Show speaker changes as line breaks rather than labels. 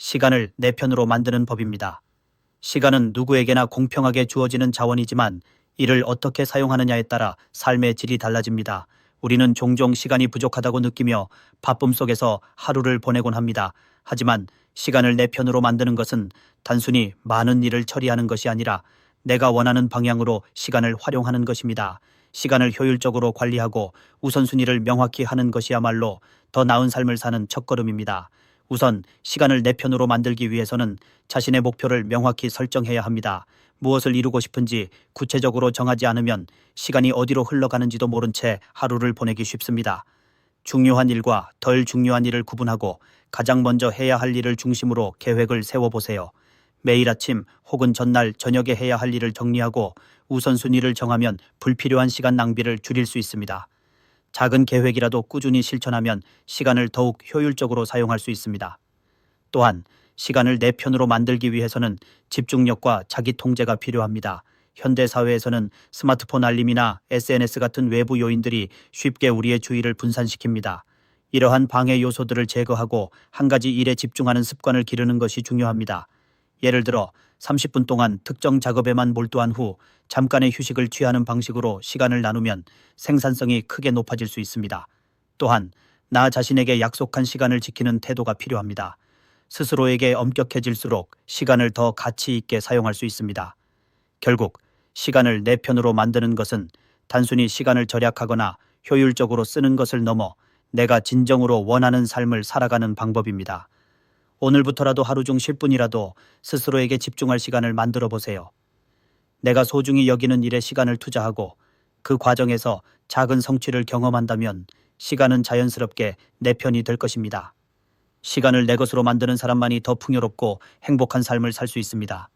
시간을 내 편으로 만드는 법입니다. 시간은 누구에게나 공평하게 주어지는 자원이지만 이를 어떻게 사용하느냐에 따라 삶의 질이 달라집니다. 우리는 종종 시간이 부족하다고 느끼며 바쁨 속에서 하루를 보내곤 합니다. 하지만 시간을 내 편으로 만드는 것은 단순히 많은 일을 처리하는 것이 아니라 내가 원하는 방향으로 시간을 활용하는 것입니다. 시간을 효율적으로 관리하고 우선순위를 명확히 하는 것이야말로 더 나은 삶을 사는 첫걸음입니다. 우선 시간을 내 편으로 만들기 위해서는 자신의 목표를 명확히 설정해야 합니다. 무엇을 이루고 싶은지 구체적으로 정하지 않으면 시간이 어디로 흘러가는지도 모른 채 하루를 보내기 쉽습니다. 중요한 일과 덜 중요한 일을 구분하고 가장 먼저 해야 할 일을 중심으로 계획을 세워보세요. 매일 아침 혹은 전날 저녁에 해야 할 일을 정리하고 우선순위를 정하면 불필요한 시간 낭비를 줄일 수 있습니다. 작은 계획이라도 꾸준히 실천하면 시간을 더욱 효율적으로 사용할 수 있습니다. 또한 시간을 내 편으로 만들기 위해서는 집중력과 자기 통제가 필요합니다. 현대 사회에서는 스마트폰 알림이나 SNS 같은 외부 요인들이 쉽게 우리의 주의를 분산시킵니다. 이러한 방해 요소들을 제거하고 한 가지 일에 집중하는 습관을 기르는 것이 중요합니다. 예를 들어 30분 동안 특정 작업에만 몰두한 후 잠깐의 휴식을 취하는 방식으로 시간을 나누면 생산성이 크게 높아질 수 있습니다. 또한 나 자신에게 약속한 시간을 지키는 태도가 필요합니다. 스스로에게 엄격해질수록 시간을 더 가치 있게 사용할 수 있습니다. 결국 시간을 내 편으로 만드는 것은 단순히 시간을 절약하거나 효율적으로 쓰는 것을 넘어 내가 진정으로 원하는 삶을 살아가는 방법입니다. 오늘부터라도 하루 중 10분이라도 스스로에게 집중할 시간을 만들어 보세요. 내가 소중히 여기는 일에 시간을 투자하고 그 과정에서 작은 성취를 경험한다면 시간은 자연스럽게 내 편이 될 것입니다. 시간을 내 것으로 만드는 사람만이 더 풍요롭고 행복한 삶을 살 수 있습니다.